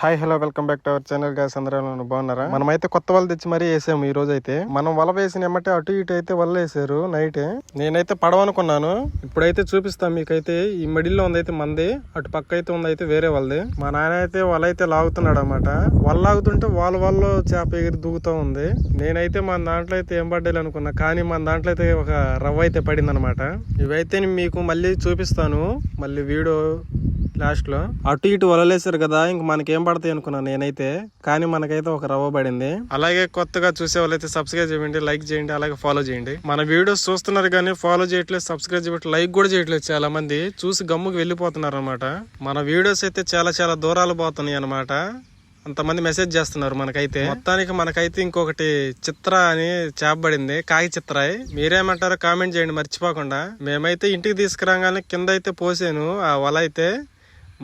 Hi hello welcome back to our channel guys అందరూ బాగున్నారా? మనమైతే కొత్త వల తెచ్చి మరీ వేసాము ఈ రోజు అయితే మనం వల వేసిన ఎమ్మటే అటు ఇటు అయితే వల వేసారు నైట్ నేనైతే పడవనుకున్నాను. ఇప్పుడైతే చూపిస్తాను మీకైతే. ఈ మిడిల్లో ఉందైతే మంది అటు పక్క అయితే ఉందైతే వేరే వాళ్ళది మా నాన్న అయితే వల అయితే లాగుతున్నాడు అనమాట వల లాగుతుంటే వాళ్ళ వల్ల చేప ఎగిరి దూకుతూ ఉంది. నేనైతే మన దాంట్లో అయితే ఏం పడ్డాలి అనుకున్నా కానీ మన దాంట్లో అయితే ఒక రవ్వ అయితే పడింది అనమాట ఇవైతే మీకు మళ్ళీ చూపిస్తాను. మళ్ళీ వీడియో లాస్ట్లో అటు ఇటు వలలేసారు కదా ఇంక మనకేం పడతాయి అనుకున్నాను నేనైతే. కానీ మనకైతే ఒక రవ్వ పడింది. అలాగే కొత్తగా చూసే వాళ్ళైతే సబ్స్క్రైబ్ చేయండి లైక్ చేయండి అలాగే ఫాలో చేయండి. మన వీడియోస్ చూస్తున్నారు కానీ ఫాలో చేయట్లేదు సబ్స్క్రైబ్ చేయట్లేదు లైక్ కూడా చేయట్లేదు చాలా మంది చూసి గమ్ముకి వెళ్ళిపోతున్నారు అనమాట మన వీడియోస్ అయితే చాలా చాలా దూరాలు పోతున్నాయి అనమాట అంతమంది మెసేజ్ చేస్తున్నారు మనకైతే. మొత్తానికి మనకైతే ఇంకొకటి చిత్ర అని చేపబడింది కాకి చిత్రాయ్. మీరేమంటారో కామెంట్ చేయండి మర్చిపోకుండా. మేమైతే ఇంటికి తీసుకురాగానే కింద అయితే పోసాను ఆ వల అయితే.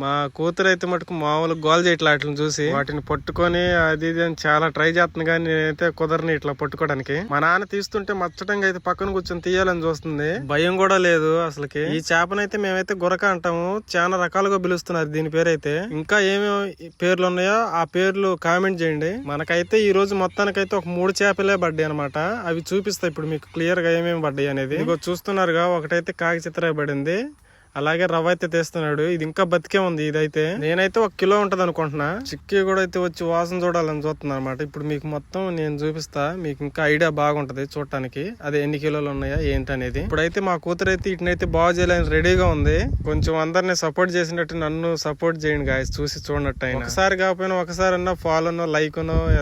మా కూతురు అయితే మటుకు మామూలు గోల్ చేయట్లా వాటిని చూసి. వాటిని పట్టుకొని అది ఇది అని చాలా ట్రై చేస్తుంది కానీ నేనైతే కుదరని ఇట్లా పట్టుకోవడానికి. మా నాన్న తీస్తుంటే మచ్చటంగా అయితే పక్కన కూర్చొని తీయాలని చూస్తుంది. భయం కూడా లేదు అసలుకి. ఈ చేపనైతే మేమైతే గురక అంటాము. చాలా రకాలుగా పిలుస్తున్నారు దీని పేరైతే. ఇంకా ఏమేమి పేర్లు ఉన్నాయో ఆ పేర్లు కామెంట్ చేయండి. మనకైతే ఈ రోజు మొత్తానికైతే ఒక మూడు చేపలే పడ్డాయి అనమాట అవి చూపిస్తాయి ఇప్పుడు మీకు క్లియర్గా ఏమేమి పడ్డాయి అనేది. ఇదిగో చూస్తున్నారుగా ఒకటైతే కాకి చిత్ర పడింది అలాగే రవ్వ అయితే తీస్తున్నాడు. ఇది ఇంకా బతికే ఉంది ఇదైతే. నేనైతే ఒక కిలో ఉంటది అనుకుంటున్నా. చిక్కీ కూడా అయితే వచ్చి వాసన చూడాలని చూస్తున్నా అనమాట ఇప్పుడు మీకు మొత్తం నేను చూపిస్తా. మీకు ఇంకా ఐడియా బాగుంటది చూడటానికి. అదే ఎన్ని కిలోలు ఉన్నాయా ఏంటనేది. ఇప్పుడైతే మా కూతురు అయితే ఇటునైతే బాగు చేయాలని రెడీగా ఉంది. కొంచెం అందరిని సపోర్ట్ చేసినట్టు నన్ను సపోర్ట్ చేయండి గాయస్ చూసి చూడనట్టు అయినా ఒకసారి కాకపోయినా ఒకసారి అన్నా ఫాలోనో లైక్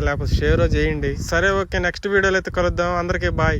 లేకపోతే షేరో చేయండి. సరే ఓకే నెక్స్ట్ వీడియోలో అయితే కలుద్దాం. అందరికీ బాయ్